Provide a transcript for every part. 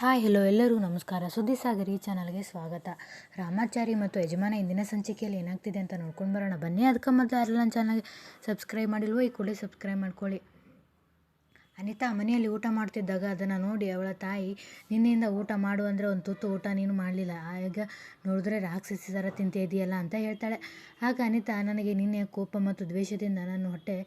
Hi hello ಎಲ್ಲರೂ. ನಮಸ್ಕಾರ. ಸುದ್ದಿ ಸಾಗರ್ ಈ ಚಾನಲ್ಗೆ ಸ್ವಾಗತ. ರಾಮಾಚಾರಿ ಮತ್ತು ಯಜಮಾನ ಇಂದಿನ ಸಂಚಿಕೆಯಲ್ಲಿ ಏನಾಗ್ತಿದೆ ಅಂತ ನೋಡ್ಕೊಂಡು ಬರೋಣ. ಬನ್ನಿ, ಅದಕ್ಕೆ ಮತ್ತು ಯಾರೆಲ್ಲ ನನ್ನ ಚಾನಲ್ಗೆ ಸಬ್ಸ್ಕ್ರೈಬ್ ಮಾಡಿಲ್ವೋ ಈ ಕೂಡಲೇ ಸಬ್ಸ್ಕ್ರೈಬ್ ಮಾಡ್ಕೊಳ್ಳಿ. ಅನಿತಾ, ಮನೆಯಲ್ಲಿ ಊಟ ಮಾಡ್ತಿದ್ದಾಗ ಅದನ್ನು ನೋಡಿ ಅವಳ ತಾಯಿ ನಿನ್ನೆಯಿಂದ ಊಟ ಮಾಡು ಅಂದರೆ ಒಂದು ತುತ್ತು ಊಟ ನೀನು ಮಾಡಲಿಲ್ಲ. ಆಗ ನೋಡಿದ್ರೆ ರಾಕ್ಷಸಿ ಥರ ತಿಂತೆ ಇದೆಯಲ್ಲ ಅಂತ ಹೇಳ್ತಾಳೆ. ಆಗ ಅನಿತಾ, ನನಗೆ ನಿನ್ನೆ ಕೋಪ ಮತ್ತು ದ್ವೇಷದಿಂದ ನನ್ನ ಹೊಟ್ಟೆ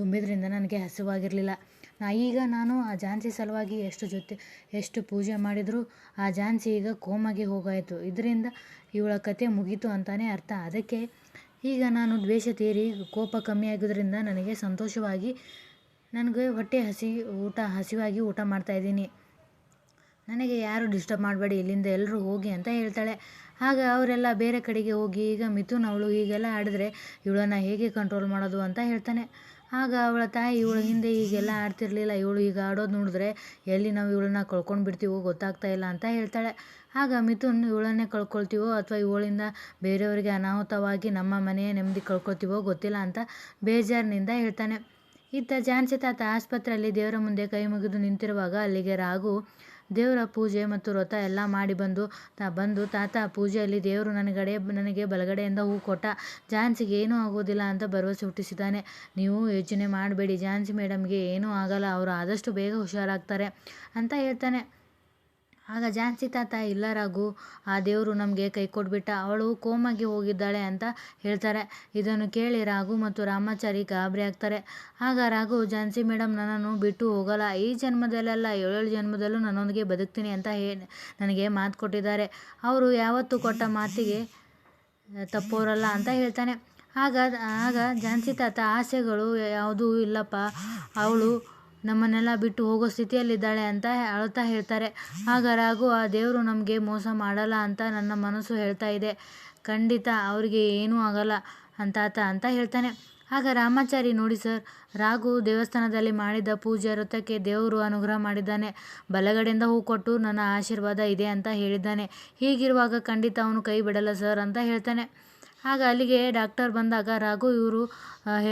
ತುಂಬಿದ್ರಿಂದ ನನಗೆ ಹಸಿವಾಗಿರಲಿಲ್ಲ. ಈಗ ನಾನು ಆ ಝಾನ್ಸಿ ಸಲುವಾಗಿ ಎಷ್ಟು ಜೊತೆ, ಎಷ್ಟು ಪೂಜೆ ಮಾಡಿದರೂ ಆ ಝಾನ್ಸಿ ಈಗ ಕೋಮಾಗೆ ಹೋಗಾಯಿತು. ಇದರಿಂದ ಇವಳ ಕತೆ ಮುಗೀತು ಅಂತಾನೆ ಅರ್ಥ. ಅದಕ್ಕೆ ಈಗ ನಾನು ದ್ವೇಷ ತೀರಿ ಕೋಪ ಕಮ್ಮಿ ಆಗೋದ್ರಿಂದ ನನಗೆ ಸಂತೋಷವಾಗಿ, ನನಗೆ ಹೊಟ್ಟೆ ಹಸಿ, ಊಟ ಹಸಿವಾಗಿ ಊಟ ಮಾಡ್ತಾಯಿದ್ದೀನಿ ನನಗೆ ಯಾರು ಡಿಸ್ಟರ್ಬ್ ಮಾಡಬೇಡಿ, ಇಲ್ಲಿಂದ ಎಲ್ಲರೂ ಹೋಗಿ ಅಂತ ಹೇಳ್ತಾಳೆ. ಆಗ ಅವರೆಲ್ಲ ಬೇರೆ ಕಡೆಗೆ ಹೋಗಿ, ಈಗ ಮಿಥುನ್ ಅವಳು ಹೀಗೆಲ್ಲ ಆಡಿದ್ರೆ ಇವಳನ್ನು ಹೇಗೆ ಕಂಟ್ರೋಲ್ ಮಾಡೋದು ಅಂತ ಹೇಳ್ತಾನೆ. ಆಗ ಅವಳ ತಾಯಿ ಇವಳ ಹಿಂದೆ ಹೀಗೆಲ್ಲ ಆಡ್ತಿರ್ಲಿಲ್ಲ. ಇವಳು ಈಗ ಆಡೋದು ನೋಡಿದ್ರೆ ಎಲ್ಲಿ ನಾವು ಇವಳನ್ನ ಕಳ್ಕೊಂಡು ಬಿಡ್ತೀವೋ ಗೊತ್ತಾಗ್ತಾ ಇಲ್ಲ ಅಂತ ಹೇಳ್ತಾಳೆ. ಆಗ ಮಿಥುನ್ ಇವಳನ್ನೇ ಕಳ್ಕೊಳ್ತೀವೋ ಅಥವಾ ಇವಳಿಂದ ಬೇರೆಯವರಿಗೆ ಅನಾಹುತವಾಗಿ ನಮ್ಮ ಮನೆಯ ನೆಮ್ಮದಿ ಕಳ್ಕೊಳ್ತೀವೋ ಗೊತ್ತಿಲ್ಲ ಅಂತ ಬೇಜಾರಿನಿಂದ ಹೇಳ್ತಾನೆ. ಇತ್ತ ಜಾನ್ಸಿ ತಾತ ಆಸ್ಪತ್ರೆಯಲ್ಲಿ ದೇವರ ಮುಂದೆ ಕೈ ಮುಗಿದು ನಿಂತಿರುವಾಗ ಅಲ್ಲಿಗೆ ರಾಘು ದೇವರ ಪೂಜೆ ಮತ್ತು ವ್ರತ ಎಲ್ಲ ಮಾಡಿ ಬಂದು ತ ಬಂದು, ತಾತ ಪೂಜೆಯಲ್ಲಿ ದೇವರು ನನಗಡೆ, ನನಗೆ ಬಲಗಡೆಯಿಂದ ಹೂ ಕೊಟ್ಟ, ಝಾನ್ಸಿಗೆ ಏನೂ ಆಗೋದಿಲ್ಲ ಅಂತ ಭರವಸೆ ಹುಟ್ಟಿಸಿದ್ದಾನೆ. ನೀವು ಯೋಚನೆ ಮಾಡಬೇಡಿ ಝಾನ್ಸಿ ಮೇಡಮ್ಗೆ ಏನೂ ಆಗಲ್ಲ, ಅವರು ಆದಷ್ಟು ಬೇಗ ಹುಷಾರಾಗ್ತಾರೆ ಅಂತ ಹೇಳ್ತಾನೆ. ಆಗ ಝಾನ್ಸಿ ತಾತ, ಇಲ್ಲ ರಾಗು ಆ ದೇವರು ನಮಗೆ ಕೈ ಕೊಟ್ಬಿಟ್ಟ, ಅವಳು ಕೋಮಾಗಿ ಹೋಗಿದ್ದಾಳೆ ಅಂತ ಹೇಳ್ತಾರೆ. ಇದನ್ನು ಕೇಳಿ ರಾಘು ಮತ್ತು ರಾಮಾಚಾರಿ ಗಾಬರಿ ಆಗ್ತಾರೆ. ಆಗ ರಾಘು ಝಾನ್ಸಿ ಮೇಡಮ್ ನನ್ನನ್ನು ಬಿಟ್ಟು ಹೋಗಲ್ಲ, ಈ ಜನ್ಮದಲ್ಲೆಲ್ಲ ಏಳೇಳು ಜನ್ಮದಲ್ಲೂ ನನ್ನೊಂದಿಗೆ ಬದುಕ್ತೀನಿ ಅಂತ ಹೇ, ನನಗೆ ಮಾತು ಕೊಟ್ಟಿದ್ದಾರೆ. ಅವರು ಯಾವತ್ತೂ ಕೊಟ್ಟ ಮಾತಿಗೆ ತಪ್ಪೋರಲ್ಲ ಅಂತ ಹೇಳ್ತಾನೆ. ಆಗ ಆಗ ಝಾನ್ಸಿ ತಾತ, ಆಸೆಗಳು ಯಾವುದೂ ಇಲ್ಲಪ್ಪ, ಅವಳು ನಮ್ಮನ್ನೆಲ್ಲ ಬಿಟ್ಟು ಹೋಗೋ ಸ್ಥಿತಿಯಲ್ಲಿದ್ದಾಳೆ ಅಂತ ಅಳುತ್ತಾ ಹೇಳ್ತಾರೆ. ಆಗ ರಾಘು, ಆ ದೇವರು ನಮಗೆ ಮೋಸ ಮಾಡಲ್ಲ ಅಂತ ನನ್ನ ಮನಸ್ಸು ಹೇಳ್ತಾ ಇದೆ. ಖಂಡಿತ ಅವರಿಗೆ ಏನೂ ಆಗಲ್ಲ ಅಂತಾತ ಅಂತ ಹೇಳ್ತಾನೆ. ಆಗ ರಾಮಾಚಾರಿ, ನೋಡಿ ಸರ್, ರಾಘು ದೇವಸ್ಥಾನದಲ್ಲಿ ಮಾಡಿದ ಪೂಜೆ ವೃತ್ತಕ್ಕೆ ದೇವರು ಅನುಗ್ರಹ ಮಾಡಿದ್ದಾನೆ. ಬಲಗಡೆಯಿಂದ ಹೂ ಕೊಟ್ಟು ನನ್ನ ಆಶೀರ್ವಾದ ಇದೆ ಅಂತ ಹೇಳಿದ್ದಾನೆ. ಹೀಗಿರುವಾಗ ಖಂಡಿತ ಅವನು ಕೈ ಬಿಡಲ್ಲ ಸರ್ ಅಂತ ಹೇಳ್ತಾನೆ. ಆಗ ಅಲ್ಲಿಗೆ ಡಾಕ್ಟರ್ ಬಂದಾಗ ರಾಘು ಇವರು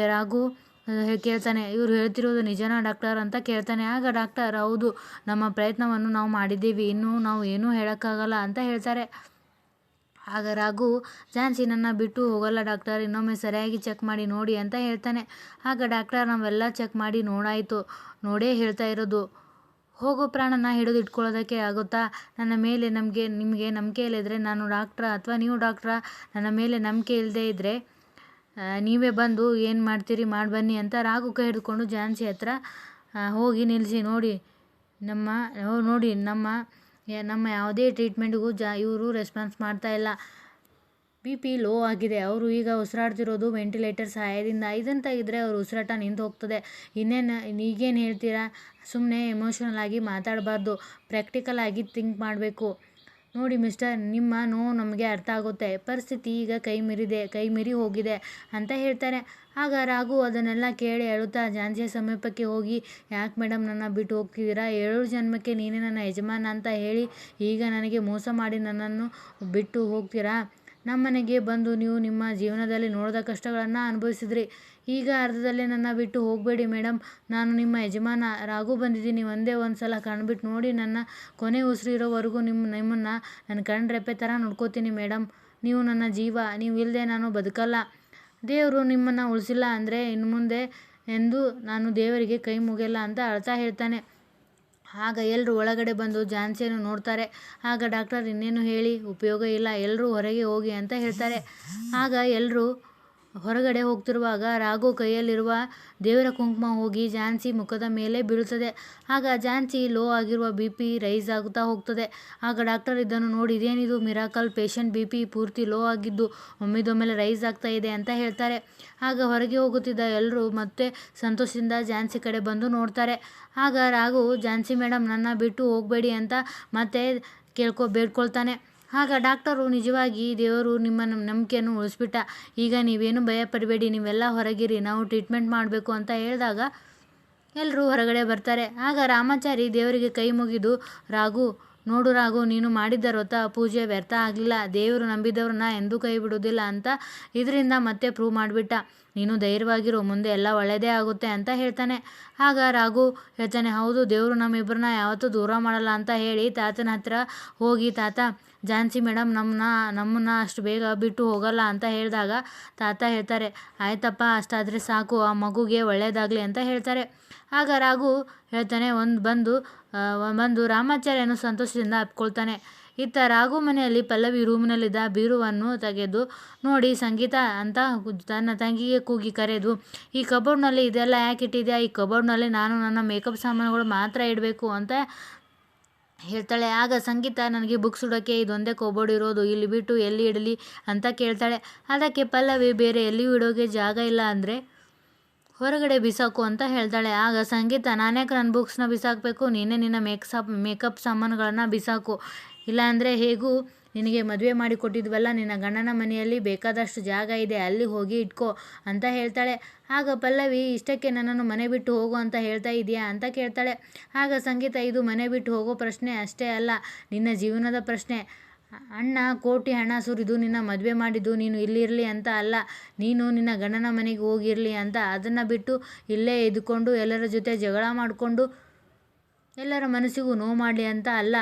ರಾಘು ಕೇಳ್ತಾನೆ ಇವರು ಹೇಳ್ತಿರೋದು ನಿಜನಾ ಡಾಕ್ಟರ್ ಅಂತ ಕೇಳ್ತಾನೆ. ಆಗ ಡಾಕ್ಟರ್, ಹೌದು, ನಮ್ಮ ಪ್ರಯತ್ನವನ್ನು ನಾವು ಮಾಡಿದ್ದೀವಿ, ಇನ್ನೂ ನಾವು ಏನೂ ಹೇಳೋಕ್ಕಾಗಲ್ಲ ಅಂತ ಹೇಳ್ತಾರೆ. ಆಗ ರಾಘು ಝಾನ್ಸಿ ನನ್ನ ಬಿಟ್ಟು ಹೋಗಲ್ಲ ಡಾಕ್ಟರ್, ಇನ್ನೊಮ್ಮೆ ಸರಿಯಾಗಿ ಚೆಕ್ ಮಾಡಿ ನೋಡಿ ಅಂತ ಹೇಳ್ತಾನೆ. ಆಗ ಡಾಕ್ಟರ್, ನಾವೆಲ್ಲ ಚೆಕ್ ಮಾಡಿ ನೋಡಾಯಿತು, ನೋಡೇ ಹೇಳ್ತಾ ಇರೋದು, ಹೋಗೋ ಪ್ರಾಣನ ಹಿಡಿದು ಇಟ್ಕೊಳ್ಳೋದಕ್ಕೆ ಆಗುತ್ತಾ? ನನ್ನ ಮೇಲೆ ನಮಗೆ, ನಿಮಗೆ ನಂಬಿಕೆ ಇಲ್ಲದ್ರೆ ನಾನು ಡಾಕ್ಟ್ರ ಅಥವಾ ನೀವು ಡಾಕ್ಟ್ರ? ನನ್ನ ಮೇಲೆ ನಂಬಿಕೆ ಇಲ್ಲದೇ ಇದ್ದರೆ ನೀವೇ ಬಂದು ಏನು ಮಾಡ್ತೀರಿ, ಮಾಡಿ ಬನ್ನಿ ಅಂತ ರಾಘು ಕೈ ಹಿಡ್ಕೊಂಡು ಝಾನ್ಸಿ ಹತ್ರ ಹೋಗಿ ನಿಲ್ಲಿಸಿ ನೋಡಿ ನಮ್ಮ ನೋಡಿ ನಮ್ಮ ನಮ್ಮ ಯಾವುದೇ ಟ್ರೀಟ್ಮೆಂಟ್ಗೂ ಜಾ, ಇವರು ರೆಸ್ಪಾನ್ಸ್ ಮಾಡ್ತಾ ಇಲ್ಲ. ಬಿ ಪಿ ಲೋ ಆಗಿದೆ, ಅವರು ಈಗ ಉಸಿರಾಡ್ತಿರೋದು ವೆಂಟಿಲೇಟರ್ ಸಹಾಯದಿಂದ. ಇದನ್ನು ತೆಗೆದ್ರೆ ಅವರು ಉಸಿರಾಟ ನಿಂತು ಹೋಗ್ತದೆ. ಇನ್ನೇನು, ಈಗೇನು ಹೇಳ್ತೀರಾ? ಸುಮ್ಮನೆ ಎಮೋಷನಲ್ ಆಗಿ ಮಾತಾಡಬಾರ್ದು. ಪ್ರಾಕ್ಟಿಕಲ್ ಆಗಿ ಥಿಂಕ್ ಮಾಡಬೇಕು. ನೋಡಿ ಮಿಸ್ಟರ್, ನಿಮ್ಮ ನೋವು ನಮಗೆ ಅರ್ಥ ಆಗುತ್ತೆ. ಪರಿಸ್ಥಿತಿ ಈಗ ಕೈ ಮೀರಿದೆ, ಕೈ ಮೀರಿ ಹೋಗಿದೆ ಅಂತ ಹೇಳ್ತಾರೆ. ಆಗ ರಾಘು ಅದನ್ನೆಲ್ಲ ಕೇಳಿ ಅಳುತ್ತಾ ಜಾನ್ಸಿಯ ಸಮೀಪಕ್ಕೆ ಹೋಗಿ, ಯಾಕೆ ಮೇಡಮ್ ನನ್ನ ಬಿಟ್ಟು ಹೋಗ್ತಿದ್ದೀರಾ? ಏಳು ಜನ್ಮಕ್ಕೆ ನೀನೇ ನನ್ನ ಯಜಮಾನ ಅಂತ ಹೇಳಿ, ಈಗ ನನಗೆ ಮೋಸ ಮಾಡಿ ನನ್ನನ್ನು ಬಿಟ್ಟು ಹೋಗ್ತೀರಾ? ನಮ್ಮನೆಗೆ ಬಂದು ನೀವು ನಿಮ್ಮ ಜೀವನದಲ್ಲಿ ನೋಡಿದ ಕಷ್ಟಗಳನ್ನು ಅನುಭವಿಸಿದ್ರಿ. ಈಗ ಅರ್ಧದಲ್ಲೇ ನನ್ನ ಬಿಟ್ಟು ಹೋಗಬೇಡಿ ಮೇಡಮ್ ನಾನು ನಿಮ್ಮ ಯಜಮಾನ ರಾಗು ಬಂದಿದ್ದೀನಿ. ಒಂದೇ ಒಂದು ಸಲ ಕಣ್ಬಿಟ್ಟು ನೋಡಿ ನನ್ನ ಕೊನೆ ಉಸಿರಿರೋವರೆಗೂ ನಿಮ್ಮ ನಿಮ್ಮನ್ನು ನನ್ನ ಕಣ್ರೆಪ್ಪೆ ಥರ ನೋಡ್ಕೋತೀನಿ ಮೇಡಮ್ ನೀವು ನನ್ನ ಜೀವ, ನೀವು ಇಲ್ಲದೆ ನಾನು ಬದುಕಲ್ಲ. ದೇವರು ನಿಮ್ಮನ್ನು ಉಳಿಸಿಲ್ಲ ಅಂದರೆ ಇನ್ನು ಮುಂದೆ ಎಂದು ನಾನು ದೇವರಿಗೆ ಕೈ ಮುಗಿಯಲ್ಲ ಅಂತ ಅಳ್ತಾ ಹೇಳ್ತಾನೆ. ಆಗ ಎಲ್ಲರೂ ಒಳಗಡೆ ಬಂದು ಝಾನ್ಸಿಯನ್ನು ನೋಡ್ತಾರೆ. ಆಗ ಡಾಕ್ಟರ್ ಇನ್ನೇನು ಹೇಳಿ, ಉಪಯೋಗ ಇಲ್ಲ ಎಲ್ಲರೂ ಹೊರಗೆ ಹೋಗಿ ಅಂತ ಹೇಳ್ತಾರೆ. ಆಗ ಎಲ್ಲರೂ ಹೊರಗಡೆ ಹೋಗ್ತಿರುವಾಗ ರಾಘು ಕೈಯಲ್ಲಿರುವ ದೇವರ ಕುಂಕುಮ ಹೋಗಿ ಝಾನ್ಸಿ ಮುಖದ ಮೇಲೆ ಬೀಳುತ್ತದೆ. ಆಗ ಝಾನ್ಸಿ ಲೋ ಆಗಿರುವ ಬಿ ಪಿ ರೈಸ್ ಆಗುತ್ತಾ ಹೋಗ್ತದೆ. ಆಗ ಡಾಕ್ಟರ್ ಇದನ್ನು ನೋಡಿ, ಇದೇನಿದು ಮಿರಾಕಲ್ ಪೇಷಂಟ್ ಬಿ ಪಿ ಪೂರ್ತಿ ಲೋ ಆಗಿದ್ದು ಒಮ್ಮಿದೊಮ್ಮೆಲೆ ರೈಸ್ ಆಗ್ತಾ ಇದೆ ಅಂತ ಹೇಳ್ತಾರೆ. ಆಗ ಹೊರಗೆ ಹೋಗುತ್ತಿದ್ದ ಎಲ್ಲರೂ ಮತ್ತೆ ಸಂತೋಷದಿಂದ ಝಾನ್ಸಿ ಕಡೆ ಬಂದು ನೋಡ್ತಾರೆ. ಆಗ ರಾಘು ಝಾನ್ಸಿ ಮೇಡಮ್ ನನ್ನ ಬಿಟ್ಟು ಹೋಗಬೇಡಿ ಅಂತ ಮತ್ತೆ ಕೇಳ್ಕೊ, ಬೇಡ್ಕೊಳ್ತಾನೆ. ಆಗ ಡಾಕ್ಟರು ನಿಜವಾಗಿ ದೇವರು ನಿಮ್ಮ ನಂಬಿಕೆಯನ್ನು ಉಳಿಸ್ಬಿಟ್ಟ. ಈಗ ನೀವೇನು ಭಯ ಪಡಬೇಡಿ ನೀವೆಲ್ಲ ಹೊರಗಿರಿ, ನಾವು ಟ್ರೀಟ್ಮೆಂಟ್ ಮಾಡಬೇಕು ಅಂತ ಹೇಳಿದಾಗ ಎಲ್ಲರೂ ಹೊರಗಡೆ ಬರ್ತಾರೆ. ಆಗ ರಾಮಾಚಾರಿ ದೇವರಿಗೆ ಕೈ ಮುಗಿದು, ರಾಘು ನೋಡು ರಾಘು, ನೀನು ಮಾಡಿದ್ದ ವ್ರತ, ಪೂಜೆ ವ್ಯರ್ಥ ಆಗಲಿಲ್ಲ. ದೇವರು ನಂಬಿದವ್ರನ್ನ ಎಂದೂ ಕೈ ಬಿಡುವುದಿಲ್ಲ ಅಂತ ಇದರಿಂದ ಮತ್ತೆ ಪ್ರೂವ್ ಮಾಡಿಬಿಟ್ಟ. ನೀನು ಧೈರ್ಯವಾಗಿರು, ಮುಂದೆ ಎಲ್ಲ ಒಳ್ಳೆಯದೇ ಆಗುತ್ತೆ ಅಂತ ಹೇಳ್ತಾನೆ. ಆಗ ರಾಘು ಹೇಳ್ತಾನೆ ಹೌದು, ದೇವರು ನಮ್ಮಿಬ್ಬರನ್ನ ಯಾವತ್ತೂ ದೂರ ಮಾಡಲ್ಲ ಅಂತ ಹೇಳಿ ತಾತನ ಹತ್ರ ಹೋಗಿ, ತಾತ ಝಾನ್ಸಿ ಮೇಡಮ್ ನಮ್ಮನ್ನ ನಮ್ಮನ್ನ ಅಷ್ಟು ಬೇಗ ಬಿಟ್ಟು ಹೋಗಲ್ಲ ಅಂತ ಹೇಳಿದಾಗ ತಾತ ಹೇಳ್ತಾರೆ, ಆಯ್ತಪ್ಪ, ಅಷ್ಟಾದರೆ ಸಾಕು, ಆ ಮಗುಗೆ ಒಳ್ಳೆಯದಾಗಲಿ ಅಂತ ಹೇಳ್ತಾರೆ. ಆಗ ರಾಘು ಹೇಳ್ತಾನೆ, ಒಂದು ಬಂದು ಬಂದು ರಾಮಾಚಾರ್ಯನು ಸಂತೋಷದಿಂದ ಅಪ್ಕೊಳ್ತಾನೆ ಇತ್ತ ರಾಘು ಮನೆಯಲ್ಲಿ ಪಲ್ಲವಿ ರೂಮಿನಲ್ಲಿದ್ದ ಬೀರುವನ್ನು ತೆಗೆದು ನೋಡಿ ಸಂಗೀತ ಅಂತ ತನ್ನ ತಂಗಿಗೆ ಕೂಗಿ ಕರೆದು, ಈ ಕಬೋರ್ಡ್ನಲ್ಲಿ ಇದೆಲ್ಲ ಯಾಕೆ ಇಟ್ಟಿದೆಯಾ? ಈ ಕಬೋರ್ಡ್ನಲ್ಲಿ ನಾನು ನನ್ನ ಮೇಕಪ್ ಸಾಮಾನುಗಳು ಮಾತ್ರ ಇಡಬೇಕು ಅಂತ ಹೇಳ್ತಾಳೆ. ಆಗ ಸಂಗೀತ, ನನಗೆ ಬುಕ್ಸ್ ಇಡೋಕ್ಕೆ ಇದೊಂದೇ ಕೋಬೋರ್ಡ್ ಇರೋದು, ಇಲ್ಲಿ ಬಿಟ್ಟು ಎಲ್ಲಿ ಇಡಲಿ? ಅಂತ ಕೇಳ್ತಾಳೆ. ಅದಕ್ಕೆ ಪಲ್ಲವಿ ಬೇರೆ ಎಲ್ಲಿಯೂ ಇಡೋಕೆ ಜಾಗ ಇಲ್ಲ ಅಂದರೆ ಹೊರಗಡೆ ಬಿಸಾಕು ಅಂತ ಹೇಳ್ತಾಳೆ ಆಗ ಸಂಗೀತ ನಾನ್ಯಾಕೆ ನನ್ನ ಬುಕ್ಸ್ನ ಬಿಸಾಕಬೇಕು? ನೀನೇ ನಿನ್ನ ಮೇಕ್ಸಪ್ ಮೇಕಪ್ ಸಾಮಾನುಗಳನ್ನು ಬಿಸಾಕು. ಇಲ್ಲಾಂದರೆ ಹೇಗೂ? ನಿನಗೆ ಮದುವೆ ಮಾಡಿ ಕೊಟ್ಟಿದ್ವಲ್ಲ, ನಿನ್ನ ಗಂಡನ ಮನೆಯಲ್ಲಿ ಬೇಕಾದಷ್ಟು ಜಾಗ ಇದೆ, ಅಲ್ಲಿ ಹೋಗಿ ಇಟ್ಕೋ ಅಂತ ಹೇಳ್ತಾಳೆ. ಆಗ ಪಲ್ಲವಿ, ಇಷ್ಟಕ್ಕೆ ನನ್ನನ್ನು ಮನೆ ಬಿಟ್ಟು ಹೋಗು ಅಂತ ಹೇಳ್ತಾ ಇದೆಯಾ ಅಂತ ಕೇಳ್ತಾಳೆ. ಆಗ ಸಂಗೀತ, ಇದು ಮನೆ ಬಿಟ್ಟು ಹೋಗೋ ಪ್ರಶ್ನೆ ಅಷ್ಟೇ ಅಲ್ಲ, ನಿನ್ನ ಜೀವನದ ಪ್ರಶ್ನೆ. ಅಣ್ಣ, ಕೋಟಿ ಹಣ ಸುರಿದು ನಿನ್ನ ಮದುವೆ ಮಾಡಿದ್ದು ನೀನು ಇಲ್ಲಿರಲಿ ಅಂತ ಅಲ್ಲ, ನೀನು ನಿನ್ನ ಗಂಡನ ಮನೆಗೆ ಹೋಗಿರಲಿ ಅಂತ ಅದನ್ನು ಬಿಟ್ಟು ಇಲ್ಲೇ ಇದ್ಕೊಂಡು ಎಲ್ಲರ ಜೊತೆ ಜಗಳ ಮಾಡಿಕೊಂಡು ಎಲ್ಲರ ಮನಸ್ಸಿಗೂ ನೋವು ಮಾಡಲಿ ಅಂತ ಅಲ್ಲ.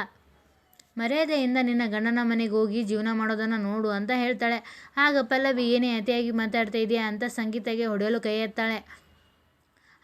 ಮರ್ಯಾದೆಯಿಂದ ನಿನ್ನ ಗಂಡನ ಮನೆಗೆ ಹೋಗಿ ಜೀವನ ಮಾಡೋದನ್ನು ನೋಡು ಅಂತ ಹೇಳ್ತಾಳೆ. ಆಗ ಪಲ್ಲವಿ ಏನೇ ಅತಿಯಾಗಿ ಮಾತಾಡ್ತಾ ಇದೆಯಾ ಅಂತ ಸಂಗೀತಗೆ ಹೊಡೆಯಲು ಕೈ ಎತ್ತಾಳೆ.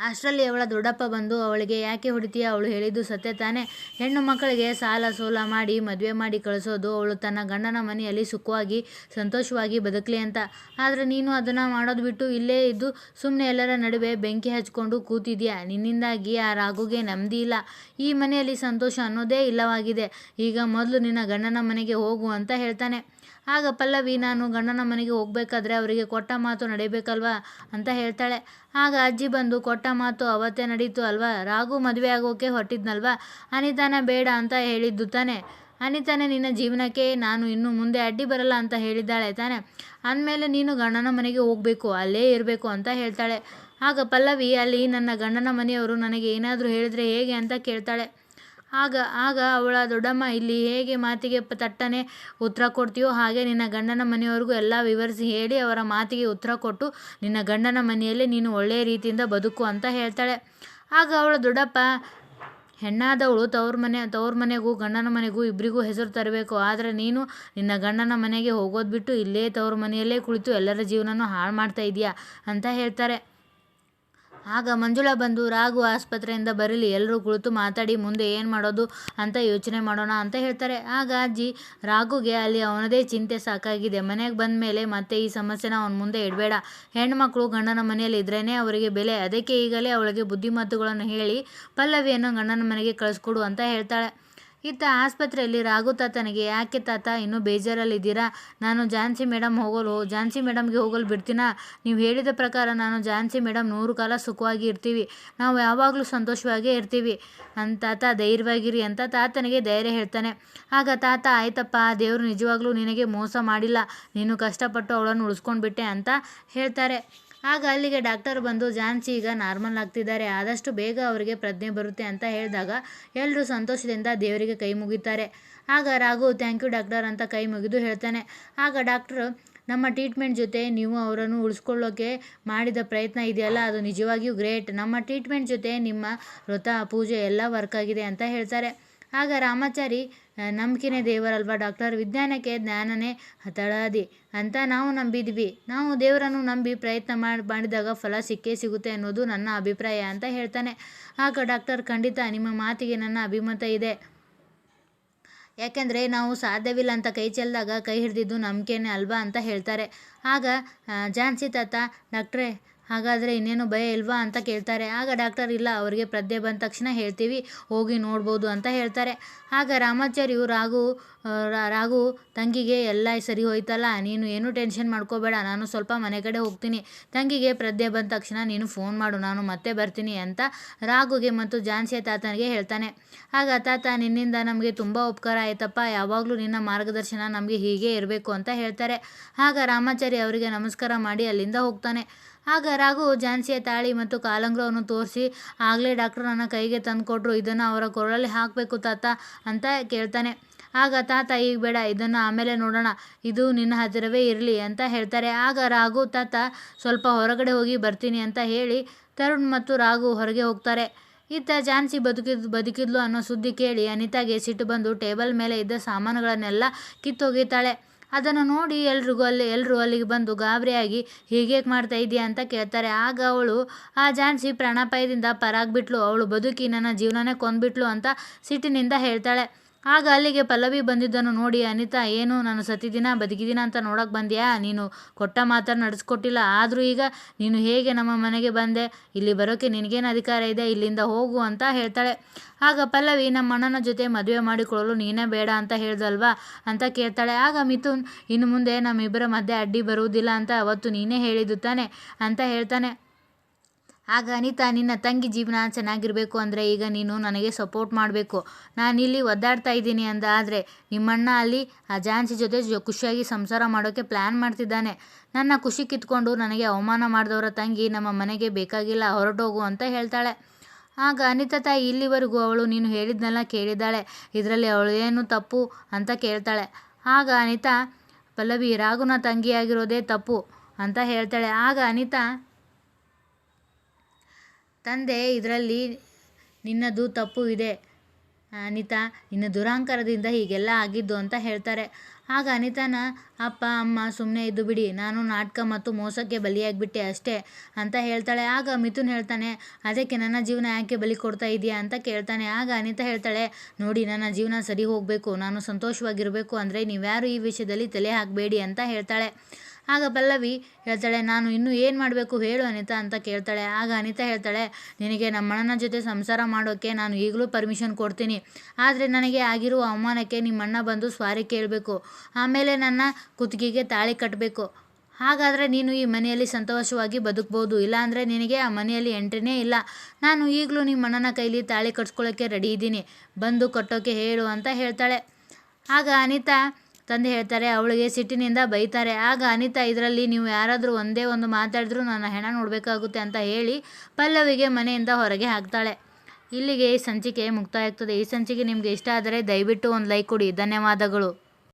ಅಷ್ಟರಲ್ಲಿ ಅವಳ ದೊಡ್ಡಪ್ಪ ಬಂದು ಅವಳಿಗೆ, ಯಾಕೆ ಹೊಡಿತೀಯ ಅವಳು ಹೇಳಿದ್ದು ಸತ್ಯ ತಾನೇ. ಹೆಣ್ಣು ಮಕ್ಕಳಿಗೆ ಸಾಲ ಸೋಲ ಮಾಡಿ, ಮದುವೆ ಮಾಡಿ ಕಳಿಸೋದು, ಅವಳು ತನ್ನ ಗಂಡನ ಮನೆಯಲ್ಲಿ ಸುಖವಾಗಿ, ಸಂತೋಷವಾಗಿ ಬದುಕಲಿ ಅಂತ. ಆದರೆ ನೀನು ಅದನ್ನು ಮಾಡೋದು ಬಿಟ್ಟು ಇಲ್ಲೇ ಇದ್ದು ಸುಮ್ಮನೆ ಎಲ್ಲರ ನಡುವೆ ಬೆಂಕಿ ಹಚ್ಕೊಂಡು ಕೂತಿದ್ಯಾ? ನಿನ್ನಿಂದಾಗಿ ಆ ರಾಗುಗೆ ನೆಮ್ಮದಿ ಇಲ್ಲ. ಈ ಮನೆಯಲ್ಲಿ ಸಂತೋಷ ಅನ್ನೋದೇ ಇಲ್ಲವಾಗಿದೆ. ಈಗ ಮೊದಲು ನಿನ್ನ ಗಂಡನ ಮನೆಗೆ ಹೋಗು ಅಂತ ಹೇಳ್ತಾನೆ. ಆಗ ಪಲ್ಲವಿ, ನಾನು ಗಂಡನ ಮನೆಗೆ ಹೋಗಬೇಕಾದ್ರೆ ಅವರಿಗೆ ಕೊಟ್ಟ ಮಾತು ನಡೀಬೇಕಲ್ವಾ? ಅಂತ ಹೇಳ್ತಾಳೆ. ಆಗ ಅಜ್ಜಿ ಬಂದು, ಕೊಟ್ಟ ಮಾತು ಅವತ್ತೇ ನಡೀತು ಅಲ್ವಾ? ರಾಘು ಮದುವೆ ಆಗೋಕೆ ಹೊರಟಿದ್ನಲ್ವಾ? ಅನಿತಾನ ಬೇಡ ಅಂತ ಹೇಳಿದ್ದು ತಾನೆ. ಅನಿತಾನೆ, ನಿನ್ನ ಜೀವನಕ್ಕೆ ನಾನು ಇನ್ನು ಮುಂದೆ ಅಡ್ಡಿ ಬರಲ್ಲ ಅಂತ ಹೇಳಿದ್ದಾಳೆ ತಾನೆ. ಅಂದಮೇಲೆ ನೀನು ಗಂಡನ ಮನೆಗೆ ಹೋಗಬೇಕು, ಅಲ್ಲೇ ಇರಬೇಕು ಅಂತ ಹೇಳ್ತಾಳೆ. ಆಗ ಪಲ್ಲವಿ, ಅಲ್ಲಿ ನನ್ನ ಗಂಡನ ಮನೆಯವರು ನನಗೆ ಏನಾದರೂ ಹೇಳಿದರೆ ಹೇಗೆ? ಅಂತ ಕೇಳ್ತಾಳೆ. ಆಗ ಆಗ ಅವಳ ದೊಡ್ಡಮ್ಮ ಇಲ್ಲಿ ಹೇಗೆ ಮಾತಿಗೆ ತಟ್ಟನೆ ಉತ್ತರ ಕೊಡ್ತೀಯೋ ಹಾಗೆ ನಿನ್ನ ಗಂಡನ ಮನೆಯವ್ರಿಗೂ ಎಲ್ಲ ವಿವರಿಸಿ ಹೇಳಿ ಅವರ ಮಾತಿಗೆ ಉತ್ತರ ಕೊಟ್ಟು ನಿನ್ನ ಗಂಡನ ಮನೆಯಲ್ಲೇ ನೀನು ಒಳ್ಳೆಯ ರೀತಿಯಿಂದ ಬದುಕು ಅಂತ ಹೇಳ್ತಾಳೆ. ಆಗ ಅವಳ ದೊಡ್ಡಪ್ಪ, ಹೆಣ್ಣಾದವಳು ತವ್ರ ಮನೆ, ತವ್ರ ಮನೆಗೂ, ಗಂಡನ ಮನೆಗೂ ಇಬ್ಬರಿಗೂ ಹೆಸರು ತರಬೇಕು. ಆದರೆ ನೀನು ನಿನ್ನ ಗಂಡನ ಮನೆಗೆ ಹೋಗೋದು ಬಿಟ್ಟು ಇಲ್ಲೇ ತವ್ರ ಮನೆಯಲ್ಲೇ ಕುಳಿತು ಎಲ್ಲರ ಜೀವನನೂ ಹಾಳು ಮಾಡ್ತಾ ಇದೀಯಾ? ಅಂತ ಹೇಳ್ತಾರೆ. ಆಗ ಮಂಜುಳಾ ಬಂದು, ರಾಘು ಆಸ್ಪತ್ರೆಯಿಂದ ಬರಲಿ ಎಲ್ಲರೂ ಕುಳಿತು ಮಾತಾಡಿ, ಮುಂದೆ ಏನು ಮಾಡೋದು ಅಂತ ಯೋಚನೆ ಮಾಡೋಣ ಅಂತ ಹೇಳ್ತಾರೆ. ಆಗ ಅಜ್ಜಿ ರಾಘುಗೆ ಅಲ್ಲಿ ಅವನದೇ ಚಿಂತೆ ಸಾಕಾಗಿದೆ. ಮನೆಗೆ ಬಂದ ಮೇಲೆ ಮತ್ತೆ ಈ ಸಮಸ್ಯೆನ ಅವನ ಮುಂದೆ ಇಡಬೇಡ. ಹೆಣ್ಮಕ್ಳು ಗಂಡನ ಮನೆಯಲ್ಲಿ ಇದ್ರೇ ಅವರಿಗೆ ಬೆಲೆ. ಅದಕ್ಕೆ ಈಗಲೇ ಅವಳಿಗೆ ಬುದ್ಧಿಮಾತುಗಳನ್ನು ಹೇಳಿ, ಪಲ್ಲವಿಯನ್ನು ಗಂಡನ ಮನೆಗೆ ಕಳಿಸ್ಕೊಡು ಅಂತ ಹೇಳ್ತಾಳೆ. ಇತ್ತ ಆಸ್ಪತ್ರೆಯಲ್ಲಿ ರಾಘು ತಾತನಿಗೆ, ಯಾಕೆ ತಾತ, ಇನ್ನೂ ಬೇಜಾರಲ್ಲಿದ್ದೀರಾ? ನಾನು ಝಾನ್ಸಿ ಮೇಡಮ್ ಹೋಗಲು ಝಾನ್ಸಿ ಮೇಡಮ್ಗೆ ಹೋಗಲು ಬಿಡ್ತೀನಾ? ನೀವು ಹೇಳಿದ ಪ್ರಕಾರ ನಾನು ಝಾನ್ಸಿ ಮೇಡಮ್ ನೂರು ಕಾಲ ಸುಖವಾಗಿ ಇರ್ತೀವಿ. ನಾವು ಯಾವಾಗಲೂ ಸಂತೋಷವಾಗೇ ಇರ್ತೀವಿ. ಅಂತ ತಾತ ಧೈರ್ಯವಾಗಿರಿ ಅಂತ ತಾತನಿಗೆ ಧೈರ್ಯ ಹೇಳ್ತಾನೆ. ಆಗ ತಾತ, ಆಯ್ತಪ್ಪ ದೇವರು ನಿಜವಾಗ್ಲೂ ನಿನಗೆ ಮೋಸ ಮಾಡಿಲ್ಲ. ನೀನು ಕಷ್ಟಪಟ್ಟು ಅವಳನ್ನು ಉಳಿಸ್ಕೊಂಡ್ಬಿಟ್ಟೆ ಅಂತ ಹೇಳ್ತಾರೆ. ಆಗ ಅಲ್ಲಿಗೆ ಡಾಕ್ಟರ್ ಬಂದು, ಜಾನ್ಸಿ, ಈಗ ನಾರ್ಮಲ್ ಆಗ್ತಿದ್ದಾರೆ. ಆದಷ್ಟು ಬೇಗ ಅವರಿಗೆ ಪ್ರಜ್ಞೆ ಬರುತ್ತೆ ಅಂತ ಹೇಳಿದಾಗ ಎಲ್ಲರೂ ಸಂತೋಷದಿಂದ ದೇವರಿಗೆ ಕೈ ಮುಗಿತಾರೆ. ಆಗ ರಾಘು, ಥ್ಯಾಂಕ್ ಯು ಡಾಕ್ಟರ್ ಅಂತ ಕೈ ಮುಗಿದು ಹೇಳ್ತಾನೆ. ಆಗ ಡಾಕ್ಟ್ರು, ನಮ್ಮ ಟ್ರೀಟ್ಮೆಂಟ್ ಜೊತೆ ನೀವು ಅವರನ್ನು ಉಳಿಸ್ಕೊಳ್ಳೋಕೆ ಮಾಡಿದ ಪ್ರಯತ್ನ ಇದೆಯಲ್ಲ, ಅದು ನಿಜವಾಗಿಯೂ ಗ್ರೇಟ್. ನಮ್ಮ ಟ್ರೀಟ್ಮೆಂಟ್ ಜೊತೆ ನಿಮ್ಮ ವ್ರತ, ಪೂಜೆ ಎಲ್ಲ ವರ್ಕ್ ಆಗಿದೆ ಅಂತ ಹೇಳ್ತಾರೆ. ಆಗ ರಾಮಾಚಾರಿ ನಂಬಿಕೆನೇ ದೇವರಲ್ವಾ? ಡಾಕ್ಟರ್, ವಿಜ್ಞಾನಕ್ಕೆ ಜ್ಞಾನನೇ ಹತಳಾದಿ ಅಂತ ನಾವು ನಂಬಿದ್ವಿ. ನಾವು ದೇವರನ್ನು ನಂಬಿ ಪ್ರಯತ್ನ ಮಾಡಿ, ಮಾಡಿದಾಗ ಫಲ ಸಿಕ್ಕೇ ಸಿಗುತ್ತೆ ಅನ್ನೋದು ನನ್ನ ಅಭಿಪ್ರಾಯ ಅಂತ ಹೇಳ್ತಾನೆ. ಆಗ ಡಾಕ್ಟರ್, ಖಂಡಿತ ನಿಮ್ಮ ಮಾತಿಗೆ ನನ್ನ ಅಭಿಮತ ಇದೆ. ಯಾಕೆಂದರೆ ನಾವು ಸಾಧ್ಯವಿಲ್ಲ ಅಂತ ಕೈ ಚೆಲ್ಲಿದಾಗ ಕೈ ಹಿಡಿದಿದ್ದು ನಂಬಿಕೆನೇ ಅಲ್ವಾ ಅಂತ ಹೇಳ್ತಾರೆ. ಆಗ ಜಾನ್ಸಿ ತಾತ, ಡಾಕ್ಟ್ರೇ ಹಾಗಾದರೆ ಇನ್ನೇನು ಭಯ ಇಲ್ವಾ ಅಂತ ಕೇಳ್ತಾರೆ. ಆಗ ಡಾಕ್ಟರ್, ಇಲ್ಲ, ಅವರಿಗೆ ಪ್ರದ್ಯೆ ಬಂದ ತಕ್ಷಣ ಹೇಳ್ತೀವಿ, ಹೋಗಿ ನೋಡ್ಬೋದು ಅಂತ ಹೇಳ್ತಾರೆ. ಆಗ ರಾಮಾಚಾರ್ಯು ರಾಘು ರಾಘು, ತಂಗಿಗೆ ಎಲ್ಲ ಸರಿ ಹೋಯ್ತಲ್ಲ, ನೀನು ಏನೂ ಟೆನ್ಷನ್ ಮಾಡ್ಕೋಬೇಡ, ನಾನು ಸ್ವಲ್ಪ ಮನೆ ಕಡೆ ಹೋಗ್ತೀನಿ. ತಂಗಿಗೆ ಪ್ರದ್ಯೆ ಬಂದ ತಕ್ಷಣ ನೀನು ಫೋನ್ ಮಾಡು, ನಾನು ಮತ್ತೆ ಬರ್ತೀನಿ ಅಂತ ರಾಘುಗೆ ಮತ್ತು ಝಾನ್ಸಿಯ ತಾತನಿಗೆ ಹೇಳ್ತಾನೆ. ಆಗ ತಾತ, ನಿನ್ನಿಂದ ನಮಗೆ ತುಂಬ ಉಪಕಾರ ಆಯ್ತಪ್ಪ, ಯಾವಾಗಲೂ ನಿನ್ನ ಮಾರ್ಗದರ್ಶನ ನಮಗೆ ಹೀಗೆ ಇರಬೇಕು ಅಂತ ಹೇಳ್ತಾರೆ. ಆಗ ರಾಮಾಚಾರಿ ಅವರಿಗೆ ನಮಸ್ಕಾರ ಮಾಡಿ ಅಲ್ಲಿಂದ ಹೋಗ್ತಾನೆ. ಆಗ ರಾಘು ಝಾನ್ಸಿಯ ತಾಳಿ ಮತ್ತು ಕಾಲಂಗ್ರವನ್ನು ತೋರಿಸಿ, ಆಗಲೇ ಡಾಕ್ಟರ್ ನನ್ನ ಕೈಗೆ ತಂದುಕೊಟ್ರು, ಇದನ್ನು ಅವರ ಕೊರಳಲ್ಲಿ ಹಾಕಬೇಕು ತಾತ ಅಂತ ಕೇಳ್ತಾನೆ. ಆಗ ತಾತ, ಈಗ ಬೇಡ, ಇದನ್ನು ಆಮೇಲೆ ನೋಡೋಣ, ಇದು ನಿನ್ನ ಹತ್ತಿರವೇ ಇರಲಿ ಅಂತ ಹೇಳ್ತಾರೆ. ಆಗ ರಾಘು, ತಾತ, ಸ್ವಲ್ಪ ಹೊರಗಡೆ ಹೋಗಿ ಬರ್ತೀನಿ ಅಂತ ಹೇಳಿ ತರುಣ್ ಮತ್ತು ರಾಘು ಹೊರಗೆ ಹೋಗ್ತಾರೆ. ಇತ್ತ ಝಾನ್ಸಿ ಬದುಕಿದ್ ಬದುಕಿದ್ಲು ಅನ್ನೋ ಸುದ್ದಿ ಕೇಳಿ ಅನಿತಾಗೆ ಸಿಟ್ಟು ಬಂದು ಟೇಬಲ್ ಮೇಲೆ ಇದ್ದ ಸಾಮಾನುಗಳನ್ನೆಲ್ಲ ಕಿತ್ತೊಗಿತಾಳೆ ಅದನ್ನು ನೋಡಿ ಎಲ್ರಿಗೂ ಅಲ್ಲಿ ಎಲ್ಲರೂ ಅಲ್ಲಿಗೆ ಬಂದು ಗಾಬರಿಯಾಗಿ ಹೀಗೇಗೆ ಮಾಡ್ತಾ ಇದೆಯಾ ಅಂತ ಕೇಳ್ತಾರೆ. ಆಗ ಅವಳು, ಆ ಝಾನ್ಸಿ ಪ್ರಾಣಾಪಾಯದಿಂದ ಪರಾಗ್ಬಿಟ್ಲು. ಅವಳು ಬದುಕಿ ನನ್ನ ಜೀವನನೇ ಕೊಂದ್ಬಿಟ್ಲು ಅಂತ ಸಿಟ್ಟಿನಿಂದ ಹೇಳ್ತಾಳೆ. ಆಗ ಅಲ್ಲಿಗೆ ಪಲ್ಲವಿ ಬಂದಿದ್ದನ್ನು ನೋಡಿ ಅನಿತಾ, ಏನು, ನಾನು ಸತ್ತಿದ್ದೀನ ಬದುಕಿದ್ದೀನ ಅಂತ ನೋಡಕ್ಕೆ ಬಂದ್ಯಾ? ನೀನು ಕೊಟ್ಟ ಮಾತನ್ನು ನಡೆಸ್ಕೊಟ್ಟಿಲ್ಲ. ಆದರೂ ಈಗ ನೀನು ಹೇಗೆ ನಮ್ಮ ಮನೆಗೆ ಬಂದೆ? ಇಲ್ಲಿ ಬರೋಕ್ಕೆ ನಿನಗೇನು ಅಧಿಕಾರ ಇದೆ? ಇಲ್ಲಿಂದ ಹೋಗು ಅಂತ ಹೇಳ್ತಾಳೆ. ಆಗ ಪಲ್ಲವಿ, ನಮ್ಮ ಅಣ್ಣನ ಜೊತೆ ಮದುವೆ ಮಾಡಿಕೊಳ್ಳಲು ನೀನೇ ಬೇಡ ಅಂತ ಹೇಳ್ದಲ್ವಾ? ಅಂತ ಕೇಳ್ತಾಳೆ. ಆಗ ಮಿಥುನ್, ಇನ್ನು ಮುಂದೆ ನಮ್ಮಿಬ್ಬರ ಮಧ್ಯೆ ಅಡ್ಡಿ ಬರುವುದಿಲ್ಲ ಅಂತ ಅವತ್ತು ನೀನೇ ಹೇಳಿದ್ದು ತಾನೆ? ಅಂತ ಹೇಳ್ತಾನೆ. ಆಗ ಅನಿತಾ, ನಿನ್ನ ತಂಗಿ ಜೀವನ ಚೆನ್ನಾಗಿರಬೇಕು ಅಂದರೆ ಈಗ ನೀನು ನನಗೆ ಸಪೋರ್ಟ್ ಮಾಡಬೇಕು. ನಾನಿಲ್ಲಿ ಒದ್ದಾಡ್ತಾ ಇದ್ದೀನಿ ಅಂದ ಆದರೆ ನಿಮ್ಮಣ್ಣ ಅಲ್ಲಿ ಆ ಜಾನ್ಸಿ ಜೊತೆ ಖುಷಿಯಾಗಿ ಸಂಸಾರ ಮಾಡೋಕ್ಕೆ ಪ್ಲ್ಯಾನ್ ಮಾಡ್ತಿದ್ದಾನೆ. ನನ್ನ ಖುಷಿ ಕಿತ್ಕೊಂಡು ನನಗೆ ಅವಮಾನ ಮಾಡಿದವರ ತಂಗಿ ನಮ್ಮ ಮನೆಗೆ ಬೇಕಾಗಿಲ್ಲ, ಹೊರಟೋಗು ಅಂತ ಹೇಳ್ತಾಳೆ. ಆಗ ಅನಿತಾ ತಾಯಿ, ಇಲ್ಲಿವರೆಗೂ ಅವಳು ನೀನು ಹೇಳಿದ್ನೆಲ್ಲ ಕೇಳಿದ್ದಾಳೆ. ಇದರಲ್ಲಿ ಅವಳು ಏನು ತಪ್ಪು ಅಂತ ಕೇಳ್ತಾಳೆ. ಆಗ ಅನಿತಾ, ಪಲ್ಲವಿ ರಾಘುನ ತಂಗಿಯಾಗಿರೋದೇ ತಪ್ಪು ಅಂತ ಹೇಳ್ತಾಳೆ. ಆಗ ಅನಿತಾ ತಂದೆ ಇದರಲ್ಲಿ ನಿನ್ನದು ತಪ್ಪು ಇದೆ. ಅನಿತಾ, ನಿನ್ನ ದುರಾಂಕಾರದಿಂದ ಹೀಗೆಲ್ಲ ಆಗಿದ್ದು ಅಂತ ಹೇಳ್ತಾರೆ. ಆಗ ಅನಿತಾನ, ಅಪ್ಪ, ಅಮ್ಮ ಸುಮ್ಮನೆ ಇದ್ದು ಬಿಡಿ. ನಾನು ನಾಟಕ ಮತ್ತು ಮೋಸಕ್ಕೆ ಬಲಿಯಾಗಿಬಿಟ್ಟೆ ಅಷ್ಟೇ ಅಂತ ಹೇಳ್ತಾಳೆ. ಆಗ ಮಿಥುನ್ ಹೇಳ್ತಾನೆ, ಅದಕ್ಕೆ ನನ್ನ ಜೀವನ ಯಾಕೆ ಬಲಿ ಕೊಡ್ತಾ ಇದೆಯಾ? ಅಂತ ಕೇಳ್ತಾನೆ. ಆಗ ಅನಿತಾ ಹೇಳ್ತಾಳೆ, ನೋಡಿ, ನನ್ನ ಜೀವನ ಸರಿ ಹೋಗಬೇಕು. ನಾನು ಸಂತೋಷವಾಗಿರಬೇಕು. ಅಂದರೆ ನೀವ್ಯಾರು ಈ ವಿಷಯದಲ್ಲಿ ತಲೆ ಹಾಕಬೇಡಿ ಅಂತ ಹೇಳ್ತಾಳೆ. ಆಗ ಪಲ್ಲವಿ ಹೇಳ್ತಾಳೆ, ನಾನು ಇನ್ನೂ ಏನು ಮಾಡಬೇಕು ಹೇಳು ಅನಿತಾ ಅಂತ ಕೇಳ್ತಾಳೆ. ಆಗ ಅನಿತಾ ಹೇಳ್ತಾಳೆ, ನಿನಗೆ ನಮ್ಮಣ್ಣನ ಜೊತೆ ಸಂಸಾರ ಮಾಡೋಕ್ಕೆ ನಾನು ಈಗಲೂ ಪರ್ಮಿಷನ್ ಕೊಡ್ತೀನಿ. ಆದರೆ ನನಗೆ ಆಗಿರುವ ಅವಮಾನಕ್ಕೆ ನಿಮ್ಮಣ್ಣ ಬಂದು ಸ್ವಾರಿ ಕೇಳಬೇಕು. ಆಮೇಲೆ ನನ್ನ ಕುತ್ತಿಗೆಗೆ ತಾಳಿ ಕಟ್ಟಬೇಕು ಹಾಗಾದರೆ ನೀನು ಈ ಮನೆಯಲ್ಲಿ ಸಂತೋಷವಾಗಿ ಬದುಕ್ಬೋದು. ಇಲ್ಲಾಂದರೆ ನಿನಗೆ ಆ ಮನೆಯಲ್ಲಿ ಎಂಟ್ರಿನೇ ಇಲ್ಲ. ನಾನು ಈಗಲೂ ನಿಮ್ಮ ಅಣ್ಣನ ಕೈಲಿ ತಾಳಿ ಕಟ್ಸ್ಕೊಳ್ಳೋಕ್ಕೆ ರೆಡಿ ಇದ್ದೀನಿ. ಬಂದು ಕಟ್ಟೋಕ್ಕೆ ಹೇಳು ಅಂತ ಹೇಳ್ತಾಳೆ. ಆಗ ಅನಿತಾ ತಂದೆ ಹೇಳ್ತಾರೆ, ಅವಳಿಗೆ ಸಿಟ್ಟಿನಿಂದ ಬೈತಾರೆ. ಆಗ ಅನಿತಾ, ಇದರಲ್ಲಿ ನೀವು ಯಾರಾದರೂ ಒಂದೇ ಒಂದು ಮಾತಾಡಿದ್ರೂ ನನ್ನ ಹೆಣ ನೋಡಬೇಕಾಗುತ್ತೆ ಅಂತ ಹೇಳಿ ಪಲ್ಲವಿಗೆ ಮನೆಯಿಂದ ಹೊರಗೆ ಹಾಕ್ತಾಳೆ. ಇಲ್ಲಿಗೆ ಈ ಸಂಚಿಕೆ ಮುಕ್ತಾಯ ಆಗ್ತದೆ ಈ ಸಂಚಿಕೆ ನಿಮಗೆ ಇಷ್ಟ ಆದರೆ ದಯವಿಟ್ಟು ಒಂದು ಲೈಕ್ ಕೊಡಿ. ಧನ್ಯವಾದಗಳು.